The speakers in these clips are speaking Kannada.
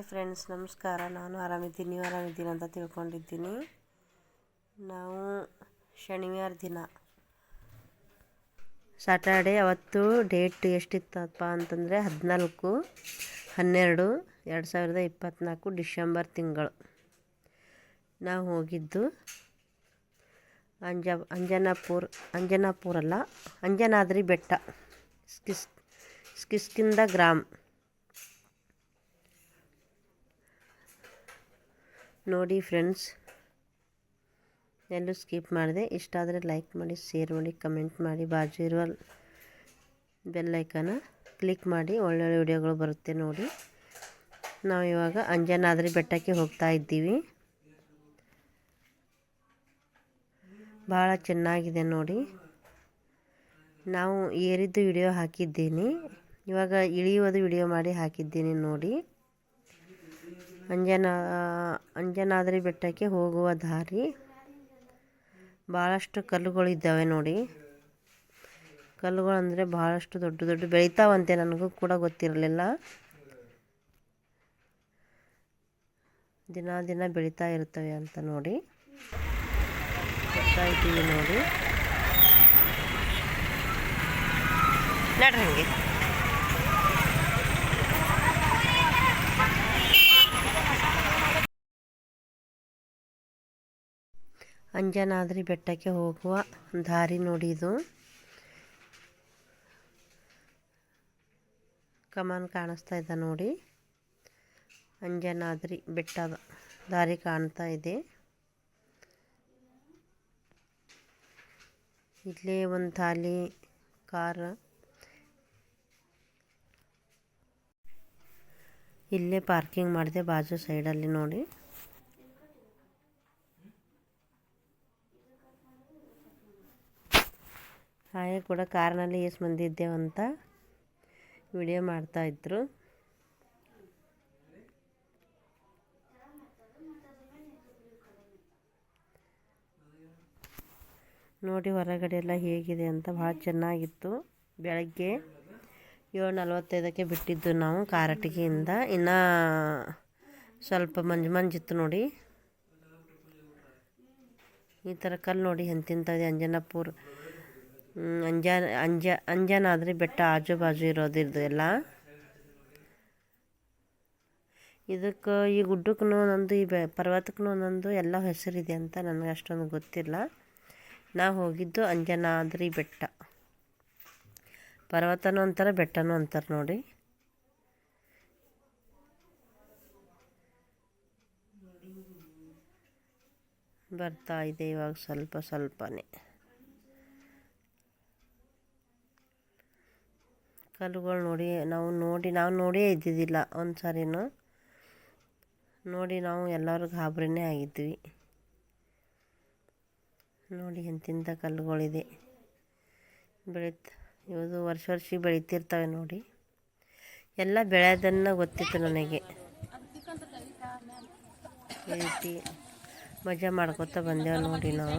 ಹಾಯ್ ಫ್ರೆಂಡ್ಸ್, ನಮಸ್ಕಾರ. ನಾನು ಆರಾಮಿದ್ದೀನಿ. ನೀವು ಆರಾಮಿದ್ದೀನಿ ಅಂತ ತಿಳ್ಕೊಂಡಿದ್ದೀನಿ. ನಾವು ಶನಿವಾರ ದಿನ. ಸಾಟರ್ಡೆ ಅವತ್ತು ಡೇಟ್ ಎಷ್ಟಿತ್ತಪ್ಪ ಅಂತಂದರೆ ಹದಿನಾಲ್ಕು, ಹನ್ನೆರಡು, ಎರಡು ಸಾವಿರದ ಇಪ್ಪತ್ತ್ನಾಲ್ಕು ಡಿಸೆಂಬರ್ ತಿಂಗಳು. ನಾವು ಹೋಗಿದ್ದು ಅಂಜ, ಅಂಜನಾಪುರ್ ಅಂಜನಾಪುರಲ್ಲ ಅಂಜನಾದ್ರಿ ಬೆಟ್ಟ, ಸ್ಕಿಸ್, ಸ್ಕಿಸ್ಕಿಂದ ಗ್ರಾಮ್. ನೋಡಿ ಫ್ರೆಂಡ್ಸ್. ಎಲ್ಲೂ ಸ್ಕಿಪ್ ಮಾಡಿದೆ, ಇಷ್ಟ ಆದರೆ ಲೈಕ್ ಮಾಡಿ, ಶೇರ್ ಮಾಡಿ, ಕಮೆಂಟ್ ಮಾಡಿ. ಬಾಜು ಇರುವ ಬೆಲ್ಲೈಕನ ಕ್ಲಿಕ್ ಮಾಡಿ, ಒಳ್ಳೊಳ್ಳೆ ವಿಡಿಯೋಗಳು ಬರುತ್ತೆ ನೋಡಿ. ನಾವು ಇವಾಗ ಅಂಜನಾದ್ರಿ ಬೆಟ್ಟಕ್ಕೆ ಹೋಗ್ತಾ ಇದ್ದೀವಿ. ಭಾಳ ಚೆನ್ನಾಗಿದೆ ನೋಡಿ. ನಾವು ಏರಿದ್ದು ವಿಡಿಯೋ ಹಾಕಿದ್ದೀನಿ. ಇವಾಗ ಇಳಿಯುವುದು ವಿಡಿಯೋ ಮಾಡಿ ಹಾಕಿದ್ದೀನಿ ನೋಡಿ. ಅಂಜನಾ, ಅಂಜನಾದ್ರಿ ಬೆಟ್ಟಕ್ಕೆ ಹೋಗುವ ದಾರಿ. ಭಾಳಷ್ಟು ಕಲ್ಲುಗಳಿದ್ದಾವೆ ನೋಡಿ. ಕಲ್ಲುಗಳು ಅಂದರೆ ಭಾಳಷ್ಟು ದೊಡ್ಡ ದೊಡ್ಡ ಬೆಳೀತಾವಂತೆ, ನನಗೂ ಕೂಡ ಗೊತ್ತಿರಲಿಲ್ಲ. ದಿನ ದಿನ ಬೆಳೀತಾ ಇರ್ತವೆ ಅಂತ ನೋಡಿ. ಇದ್ದೀವಿ ನೋಡಿ. ನಡ್ರಿ ಅಂಜನಾದ್ರಿ ಬೆಟ್ಟಕ್ಕೆ ಹೋಗುವ ದಾರಿ ನೋಡಿ ಇದು. ಕಮಾನ್ ಕಾಣಿಸ್ತಾ ಇದೆ ನೋಡಿ. ಅಂಜನಾದ್ರಿ ಬೆಟ್ಟದ ದಾರಿ ಕಾಣ್ತಾ ಇದೆ. ಇಲ್ಲೇ ಒಂದು ಥಾಲಿ, ಕಾರ್. ಇಲ್ಲೇ ಪಾರ್ಕಿಂಗ್ ಮಾಡಿದೆ ಬಾಜು ಸೈಡಲ್ಲಿ ನೋಡಿ. ಹಾಗೆ ಕೂಡ ಕಾರ್ನಲ್ಲಿ ಎಷ್ಟು ಮಂದಿ ಇದ್ದೇವಂತ ವಿಡಿಯೋ ಮಾಡ್ತಾಯಿದ್ರು ನೋಡಿ ಹೊರಗಡೆ ಎಲ್ಲ ಹೇಗಿದೆ ಅಂತ ಭಾಳ ಚೆನ್ನಾಗಿತ್ತು ಬೆಳಗ್ಗೆ. ಏಳು ನಲ್ವತ್ತೈದಕ್ಕೆ ಬಿಟ್ಟಿದ್ದು ನಾವು ಕಾರಟಗಿಯಿಂದ. ಇನ್ನು ಸ್ವಲ್ಪ ಮಂಜು ಮಂಜಿತ್ತು ನೋಡಿ. ಈ ಥರ ಕಲ್ಲು ನೋಡಿ ಎಂತಿಂಥದ್ದು ಅಂಜನಾಪುರ. ಅಂಜ ಅಂಜ, ಅಂಜನಾದ್ರಿ ಬೆಟ್ಟ ಆಜು ಬಾಜು ಇರೋದಿರ್ದು ಎಲ್ಲ. ಇದಕ್ಕೆ ಈ ಗುಡ್ಡಕ್ಕೂ ಒಂದೊಂದು, ಈ ಬೆ ಪರ್ವತಕ್ಕೂ ಒಂದೊಂದು ಎಲ್ಲ ಹೆಸರಿದೆ ಅಂತ ನನಗೆ ಅಷ್ಟೊಂದು ಗೊತ್ತಿಲ್ಲ. ನಾವು ಹೋಗಿದ್ದು ಅಂಜನಾದ್ರಿ ಬೆಟ್ಟ. ಪರ್ವತನೂ ಅಂತಾರೆ, ಬೆಟ್ಟನೂ ಅಂತಾರೆ ನೋಡಿ. ಬರ್ತಾ ಇದೆ ಇವಾಗ ಸ್ವಲ್ಪ ಸ್ವಲ್ಪನೇ. ಕಲ್ಲುಗಳು ನೋಡಿ, ನಾವು ನೋಡಿ, ನಾವು ನೋಡೇ ಇದ್ದಿದ್ದಿಲ್ಲ ಒಂದು ಸಾರಿನೂ ನೋಡಿ, ನಾವು ಎಲ್ಲರೂ ಗಾಬರಿನೇ ಆಗಿದ್ವಿ. ನೋಡಿ ಎಂತಿಂಥ ಕಲ್ಲುಗಳಿದೆ. ಬೆಳೀತ ಇವುದು ವರ್ಷ ವರ್ಷ ಬೆಳೀತಿರ್ತವೆ ನೋಡಿ. ಎಲ್ಲ ಬೆಳೆಯೋದನ್ನು ಗೊತ್ತಿತ್ತು ನನಗೆ. ಮಜಾ ಮಾಡ್ಕೋತ ಬಂದೇವೆ ನೋಡಿ ನಾವು.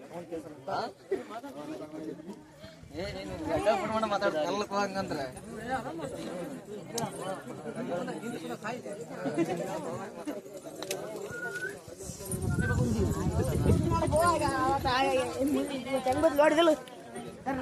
ಜೈ ಶ್ರೀರಾಮ್ ಜೈ ಶ್ರೀರಾಮ್ ಸ್ಟೈಲ್ ತೋರಿಸ್ಬೇಕಲ್ಲ ಜೈ ಶ್ರೀರಾಮ್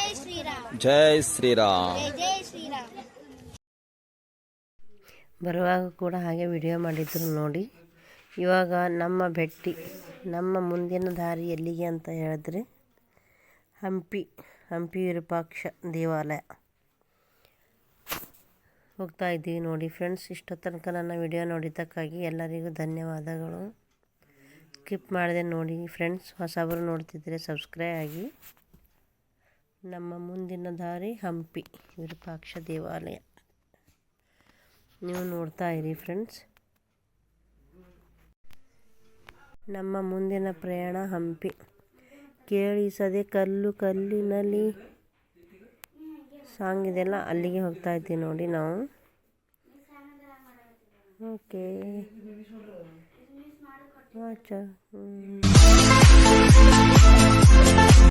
ಜೈ ಶ್ರೀರಾಮ್. ಬರುವಾಗ ಕೂಡ ಹಾಗೆ ವಿಡಿಯೋ ಮಾಡಿದ್ರು ನೋಡಿ. ಇವಾಗ ನಮ್ಮ ಭೇಟಿ ನಮ್ಮ ಮುಂದಿನ ದಾರಿ ಎಲ್ಲಿಗೆ ಅಂತ ಹೇಳಿದ್ರೆ ಹಂಪಿ ಹಂಪಿ ವಿರೂಪಾಕ್ಷ ದೇವಾಲಯ. ಹೋಗ್ತಾ ಇದ್ದೀವಿ ನೋಡಿ ಫ್ರೆಂಡ್ಸ್ ಇಷ್ಟೋ ತನಕ ನನ್ನ ವಿಡಿಯೋ ನೋಡಿದ್ದಕ್ಕಾಗಿ ಎಲ್ಲರಿಗೂ ಧನ್ಯವಾದಗಳು. ಸ್ಕಿಪ್ ಮಾಡಿದೆ ನೋಡಿ ಫ್ರೆಂಡ್ಸ್ ಹೊಸಬರು ನೋಡ್ತಿದ್ರೆ ಸಬ್ಸ್ಕ್ರೈಬ್ ಆಗಿ. ನಮ್ಮ ಮುಂದಿನ ದಾರಿ ಹಂಪಿ, ವಿರೂಪಾಕ್ಷ ದೇವಾಲಯ. ನೀವು ನೋಡ್ತಾ ಇರಿ ಫ್ರೆಂಡ್ಸ್ ನಮ್ಮ ಮುಂದಿನ ಪ್ರಯಾಣ ಹಂಪಿ. ಕೇಳಿಸದೆ ಕಲ್ಲು ಕಲ್ಲಿನಲ್ಲಿ ಸಾಂಗ್ ಇದೆಲ್ಲ ಅಲ್ಲಿಗೆ ಹೋಗ್ತಾ ಇದ್ದೀವಿ ನೋಡಿ ನಾವು. ಓಕೆ.